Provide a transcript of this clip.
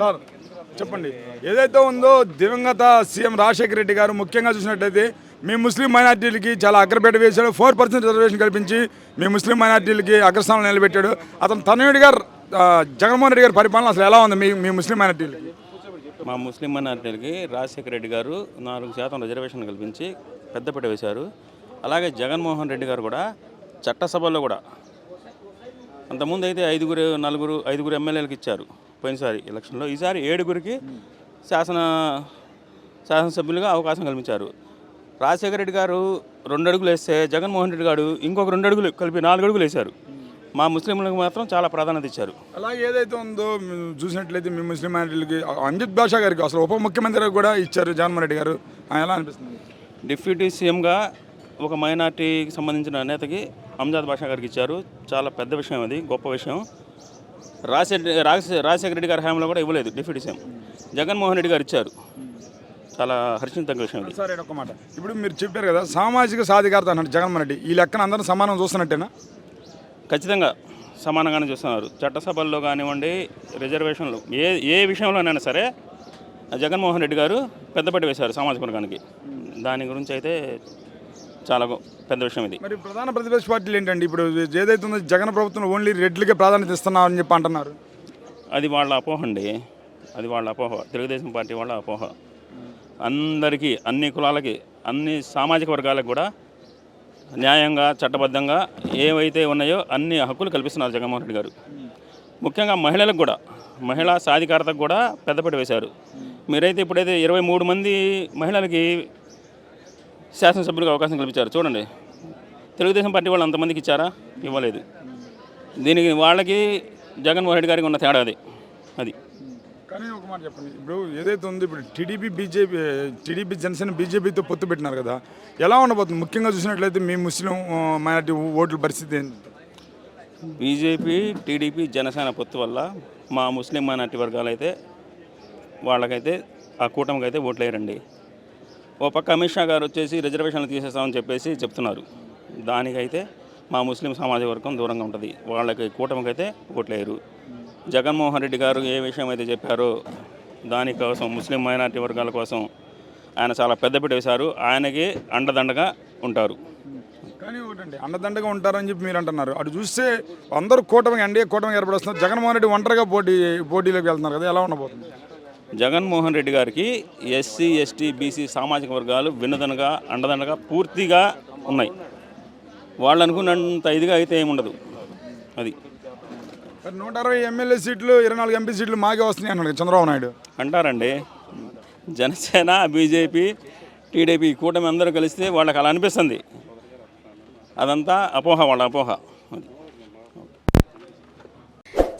Sir చెప్పండి. ఏదైతే ఉందో దివంగత సీఎం రాజశేఖర రెడ్డి గారు ముఖ్యంగా చూసినట్టయితే మీ ముస్లిం మైనార్టీలకి చాలా అగ్రపేట వేశాడు. ఫోర్ పర్సెంట్ రిజర్వేషన్ కల్పించి మీ ముస్లిం మైనార్టీలకి అగ్రస్థానం నిలబెట్టాడు. అతను తనయుడి గారు ఆ, జగన్మోహన్ రెడ్డి గారి పరిపాలన అసలు ఎలా ఉంది మీ మీ ముస్లిం మైనార్టీలకి? మా ముస్లిం మైనార్టీలకి రాజశేఖర రెడ్డి గారు నాలుగు శాతం రిజర్వేషన్ కల్పించి పెద్దపీట వేశారు. అలాగే జగన్మోహన్ రెడ్డి గారు కూడా చట్టసభల్లో కూడా. అంతకుముందు అయితే ఐదుగురు నలుగురు ఐదుగురు ఎమ్మెల్యేలకు ఇచ్చారు. పోయినసారి ఎలక్షన్లో ఈసారి ఏడుగురికి శాసన శాసనసభ్యులుగా అవకాశం కల్పించారు. రాజశేఖర రెడ్డి గారు రెండు అడుగులు వేస్తే జగన్మోహన్ రెడ్డి గారు ఇంకొక రెండు అడుగులు కలిపి నాలుగు అడుగులు వేశారు. మా ముస్లింలకు మాత్రం చాలా ప్రాధాన్యత ఇచ్చారు. అలాగే ఏదైతే ఉందో చూసినట్లయితే మీ ముస్లిం మైనార్టీలకి అమిత్ బాషా గారికి అసలు ఉప ముఖ్యమంత్రికి కూడా ఇచ్చారు జగన్మోహన్ రెడ్డి గారు. ఆయన ఎలా అనిపిస్తుంది? డిప్యూటీ సీఎంగా ఒక మైనార్టీకి సంబంధించిన నేతకి అంజాద్ బాషా గారికి ఇచ్చారు. చాలా పెద్ద విషయం అది గొప్ప విషయం. రాజశేఖర రాజశే రాజశేఖర రెడ్డి గారి హయాంలో కూడా ఇవ్వలేదు డిప్యూటీ సీఎం. జగన్మోహన్ రెడ్డి గారు ఇచ్చారు. చాలా హర్షించదగ్గ విషయం సరే ఒక మాట. ఇప్పుడు మీరు చెప్పారు కదా సామాజిక సాధికారత అన్నాడు జగన్మోహన్ రెడ్డి ఈ లెక్కన అందరం సమానం చూస్తున్నట్టేనా? ఖచ్చితంగా సమానంగానే చూస్తున్నారు. చట్టసభల్లో కానివ్వండి రిజర్వేషన్లు ఏ ఏ విషయంలోనైనా సరే జగన్మోహన్ రెడ్డి గారు పెద్దపట్టి వేశారు సామాజిక వర్గానికి. దాని గురించి అయితే చాలా పెద్ద విషయం ఇది. మరి ప్రధాన ప్రతిపక్ష పార్టీలు ఏంటండి? ఇప్పుడు ఏదైతే ఉందో జగన్ ప్రభుత్వం ఓన్లీ రెడ్లకే ప్రాధాన్యత ఇస్తున్నారు అని చెప్పి అంటున్నారు. అది వాళ్ళ అపోహ అండి. అది వాళ్ళ అపోహ. తెలుగుదేశం పార్టీ వాళ్ళ అపోహ. అందరికీ అన్ని కులాలకి అన్ని సామాజిక వర్గాలకు కూడా న్యాయంగా చట్టబద్ధంగా ఏవైతే ఉన్నాయో అన్ని హక్కులు కల్పిస్తున్నారు జగన్మోహన్ రెడ్డి గారు. ముఖ్యంగా మహిళలకు కూడా మహిళా సాధికారతకు కూడా పెద్దపీట వేశారు. మీరైతే ఇప్పుడైతే ఇరవై మూడు మంది మహిళలకి శాసనసభ్యులకు అవకాశం కల్పించారు. చూడండి. తెలుగుదేశం పార్టీ వాళ్ళు అంతమందికి ఇచ్చారా? ఇవ్వలేదు. దీనికి వాళ్ళకి జగన్మోహన్ రెడ్డి గారికి ఉన్న తేడా అది. అది. కానీ ఒక మాట చెప్పండి. ఇప్పుడు ఏదైతే ఉంది ఇప్పుడు టీడీపీ బీజేపీ టీడీపీ జనసేన బీజేపీతో పొత్తు పెట్టినారు కదా. ఎలా ఉండబోతుంది? ముఖ్యంగా చూసినట్లయితే మీ ముస్లిం మైనార్టీ ఓట్ల పరిస్థితి ఏంటి? బీజేపీ టీడీపీ జనసేన పొత్తు వల్ల మా ముస్లిం మైనార్టీ వర్గాలు అయితే వాళ్ళకైతే ఆ కూటమికి అయితే ఓట్లు వేయరండి ఓ పక్క అమిత్ షా గారు వచ్చేసి రిజర్వేషన్లు తీసేస్తామని చెప్పేసి చెప్తున్నారు. దానికైతే మా ముస్లిం సమాజ వర్గం దూరంగా ఉంటుంది. వాళ్ళకి కూటమికి అయితే ఓట్లు జగన్మోహన్ రెడ్డి గారు ఏ విషయం అయితే చెప్పారో దానికోసం ముస్లిం మైనార్టీ వర్గాల కోసం ఆయన చాలా పెద్దపీట వేశారు. ఆయనకి అండదండగా ఉంటారు. కానీ ఒకటండి అండదండగా ఉంటారని చెప్పి మీరు అంటున్నారు. అటు చూస్తే అందరూ కూటమి ఎన్డీఏ కూటమి ఏర్పడుస్తున్నారు జగన్మోహన్ రెడ్డి ఒంటరిగా పోటీ పోటీలోకి వెళ్తున్నారు కదా ఎలా ఉండబోతుంది? జగన్మోహన్ రెడ్డి గారికి ఎస్సీ ఎస్టీ బీసీ సామాజిక వర్గాలు వినదనగా అండదండగా పూర్తిగా ఉన్నాయి. వాళ్ళు అనుకున్నంత ఇదిగా అయితే ఏముండదు అది. నూట అరవై ఎమ్మెల్యే సీట్లు ఇరవై నాలుగు ఎంపీ సీట్లు మాకే వస్తున్నాయి అన్నాడు చంద్రబాబు నాయుడు. అంటారండి. జనసేన బీజేపీ టీడీపీ కూటమి అందరూ కలిస్తే వాళ్ళకి అలా అనిపిస్తుంది. అదంతా అపోహ వాళ్ళ అపోహ.